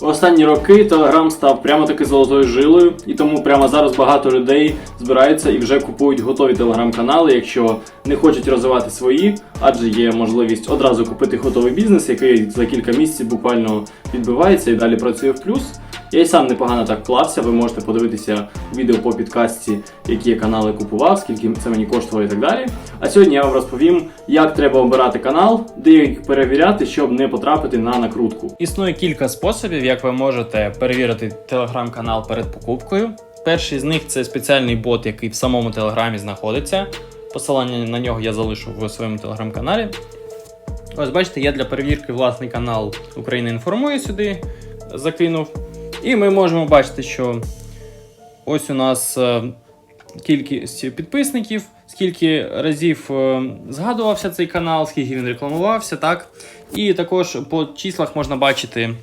В останні роки Telegram став прямо таки золотою жилою, і тому прямо зараз багато людей збираються і вже купують готові телеграм-канали, якщо не хочуть розвивати свої, адже є можливість одразу купити готовий бізнес, який за кілька місяців буквально відбивається і далі працює в плюс. Я й сам непогано так вклався. Ви можете подивитися відео по підкастці, які я канали купував, скільки це мені коштувало і так далі. А сьогодні я вам розповім, як треба обирати канал, де їх перевіряти, щоб не потрапити на накрутку. Існує кілька способів, як ви можете перевірити телеграм-канал перед покупкою. Перший з них це спеціальний бот, який в самому телеграмі знаходиться. Посилання на нього я залишу в своєму телеграм-каналі. Ось бачите, я для перевірки власний канал Україна інформує сюди закинув. І ми можемо бачити, що ось у нас е, кількість підписників, скільки разів е, згадувався цей канал, скільки він рекламувався, так. І також по числах можна бачити,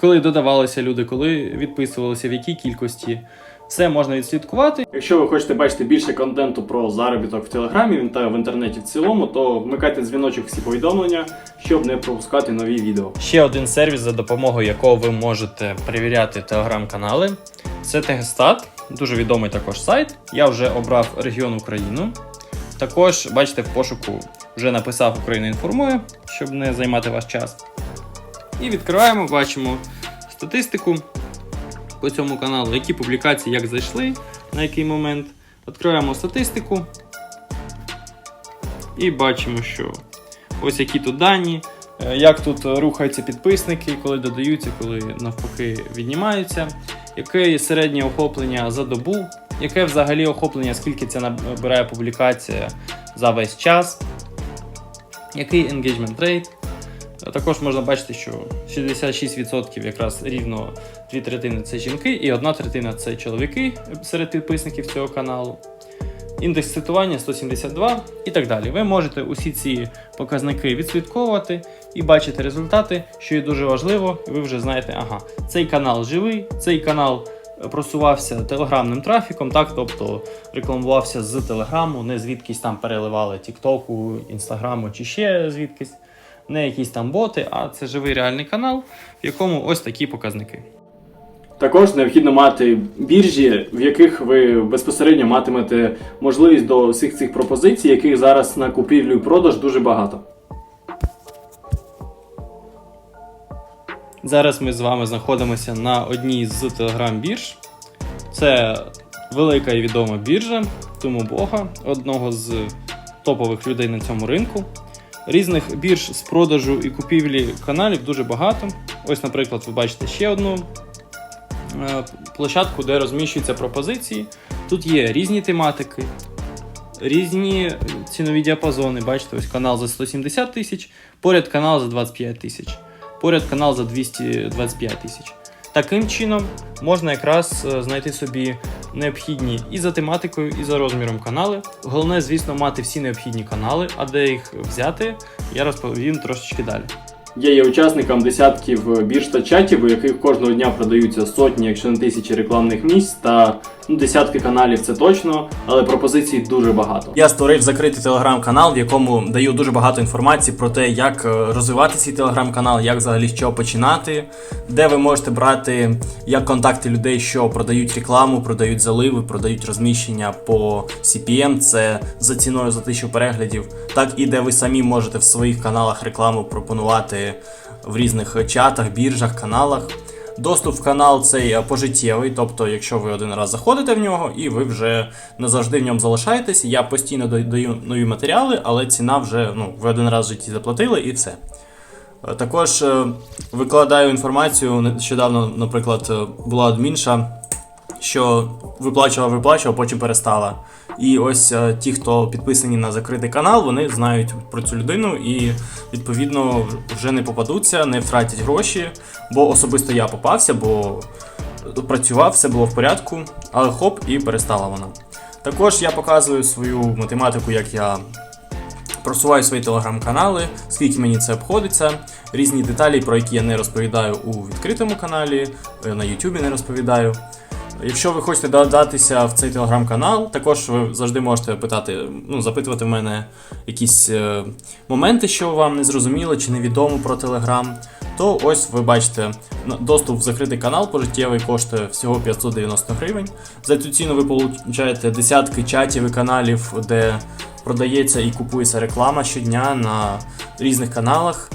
коли додавалися люди, коли відписувалися, в якій кількості. Все можна відслідкувати. Якщо ви хочете бачити більше контенту про заробіток в Телеграмі та в інтернеті в цілому, то вмикайте дзвіночок всі повідомлення, щоб не пропускати нові відео. Ще один сервіс, за допомогою якого ви можете перевіряти телеграм-канали. Це Тегстат, дуже відомий також сайт. Я вже обрав регіон Україну. Також, бачите, в пошуку вже написав Україна інформує, щоб не займати ваш час. І відкриваємо, бачимо статистику по цьому каналу, які публікації як зайшли, на який момент. Відкриваємо статистику. І бачимо, що ось які тут дані, е, як тут рухаються підписники, коли додаються, коли навпаки віднімаються, яке є середнє охоплення за добу, яке взагалі охоплення, скільки це набирає публікація за весь час, який engagement rate. Також можна бачити, що 66% якраз рівно дві третини це жінки, і одна третина це чоловіки серед підписників цього каналу. Індекс цитування 172 і так далі. Ви можете усі ці показники відслідковувати і бачити результати, що є дуже важливо. Ви вже знаєте, ага, цей канал живий, цей канал просувався телеграмним трафіком, так, тобто рекламувався з телеграму, не звідкись там переливали Тіктоку, Інстаграму чи ще звідкись не якісь там боти, а це живий реальний канал, в якому ось такі показники. Також необхідно мати біржі, в яких ви безпосередньо матимете можливість до всіх цих пропозицій, яких зараз на купівлю і продаж дуже багато. Зараз ми з вами знаходимося на одній з телеграм-бірж. Це велика і відома біржа, тому Бога, одного з топових людей на цьому ринку. Різних бірж з продажу і купівлі каналів дуже багато. Ось, наприклад, ви бачите ще одну е, площадку, де розміщуються пропозиції. Тут є різні тематики, різні цінові діапазони. Бачите, ось канал за 170 тисяч, поряд канал за 25 тисяч, поряд канал за 225 тисяч. Таким чином можна якраз е, знайти собі необхідні і за тематикою, і за розміром канали. Головне, звісно, мати всі необхідні канали, а де їх взяти, я розповім трошечки далі. Я є учасником десятків бірж та чатів, у яких кожного дня продаються сотні, якщо не тисячі рекламних місць та ну, десятки каналів це точно, але пропозицій дуже багато. Я створив закритий телеграм-канал, в якому даю дуже багато інформації про те, як е, розвивати свій телеграм-канал, як взагалі з чого починати, де ви можете брати як контакти людей, що продають рекламу, продають заливи, продають розміщення по CPM, це за ціною за тисячу переглядів, так і де ви самі можете в своїх каналах рекламу пропонувати в різних чатах, біржах, каналах. Доступ в канал цей е, пожиттєвий, тобто, якщо ви один раз заходите в нього і ви вже назавжди в ньому залишаєтесь. Я постійно даю нові матеріали, але ціна вже ну, ви один раз в житті заплатили і все. Е, Також е, викладаю інформацію. Нещодавно, наприклад, була адмінша, що виплачувала, виплачувала, потім перестала. І ось е, ті, хто підписані на закритий канал, вони знають про цю людину і відповідно вже не попадуться, не втратять гроші. Бо особисто я попався, бо працював, все було в порядку, але хоп, і перестала вона. Також я показую свою математику, як я просуваю свої телеграм-канали, скільки мені це обходиться, різні деталі, про які я не розповідаю у відкритому каналі, е, на Ютубі не розповідаю. Якщо ви хочете додатися в цей телеграм-канал, також ви завжди можете питати, ну, запитувати в мене якісь е, моменти, що вам не зрозуміло чи невідомо про телеграм. то ось ви бачите, доступ в закритий канал пожиттєвий коштує всього 590 гривень. За цю ціну ви получаєте десятки чатів і каналів, де продається і купується реклама щодня на різних каналах.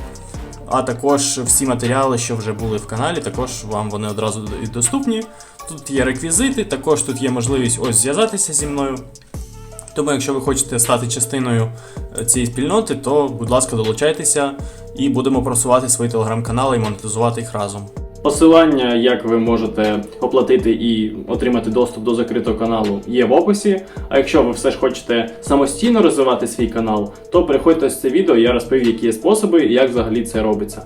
А також всі матеріали, що вже були в каналі, також вам вони одразу доступні. Тут є реквізити, також тут є можливість ось зв'язатися зі мною. Тому, якщо ви хочете стати частиною е, цієї спільноти, то, будь ласка, долучайтеся і будемо просувати свої телеграм-канали і монетизувати їх разом. Посилання, як ви можете оплатити і отримати доступ до закритого каналу, є в описі. А якщо ви все ж хочете самостійно розвивати свій канал, то переходьте з це відео, я розповів, які є способи і як взагалі це робиться.